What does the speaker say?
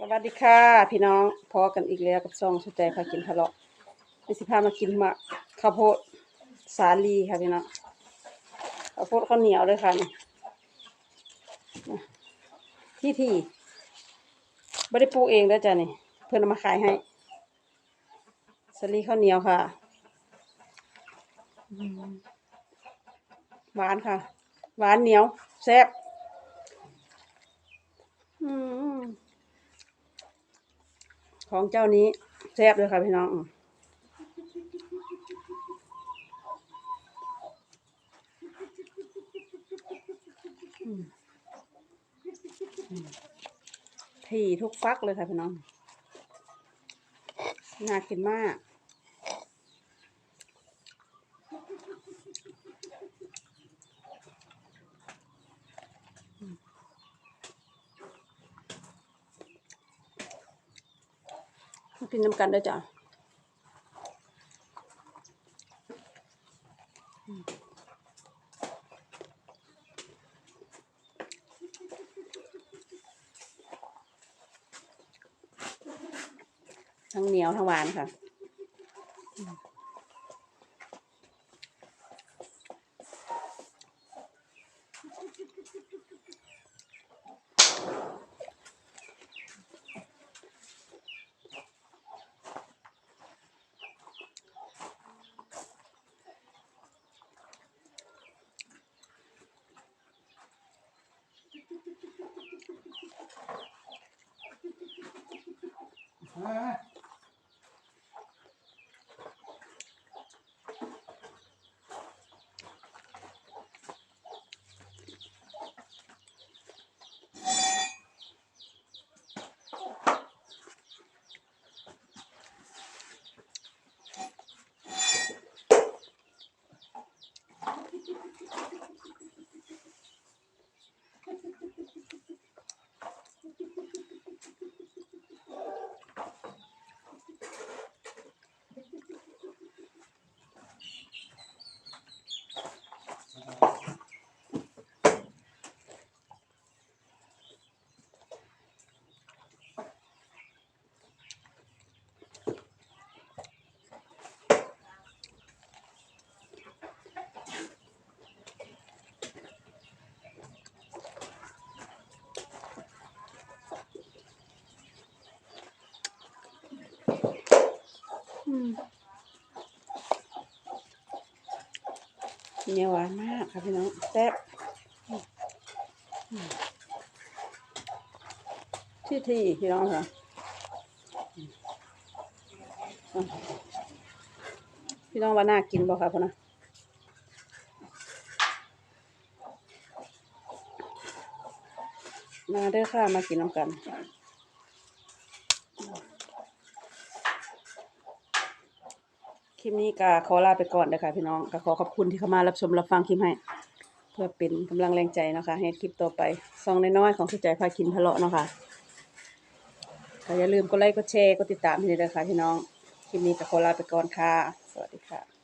สวัสดีค่ะ พี่น้องพอกันอีกแล้วกับซองสนใจพากินทะเลาะมีสิพามากินมาข้าวโพดสาลีค่ะพี่น้องข้าวโพดข้าวเหนียวเลยค่ะนี่ที่ที่ไม่ได้ปลูกเองแล้วจ้ะนี่ เพื่อนเอามาขายให้สาลีข้าวเหนียวค่ะหวานค่ะ หวานเหนียวแซ่บอืม ของเจ้านี้แซ่บเลยค่ะพี่น้องถี่ทุกฟักเลยค่ะพี่น้อง น่ากินมาก กินน้ำกันได้จ้ะทั้งเหนียวทั้งหวานค่ะ Yeah. เนียหวานมากค่ะพี่น้องแซ่บที่ที่พี่น้องค่ะอืมอะพี่น้องว่าน่ากินบ่ค่ะพ่อนะมาเด้อค่ะมากินน้ำกัน ลิปนี้ก็ขอลาไปก่อนนะคะพี่น้องก็ขอขอบคุณที่เข้ามารับชมรับฟังคลิปให้ เพื่อเป็นกำลังแรงใจนะคะให้คลิปต่อไปซองน้อยๆของสุใจพากินทะเลาะเนาะค่ะก็อย่าลืมกดไลค์กดแชร์กดติดตามให้ด้วยนะคะพี่น้องคลิปนี้ก็ขอลาไปก่อนค่ะ สวัสดีค่ะ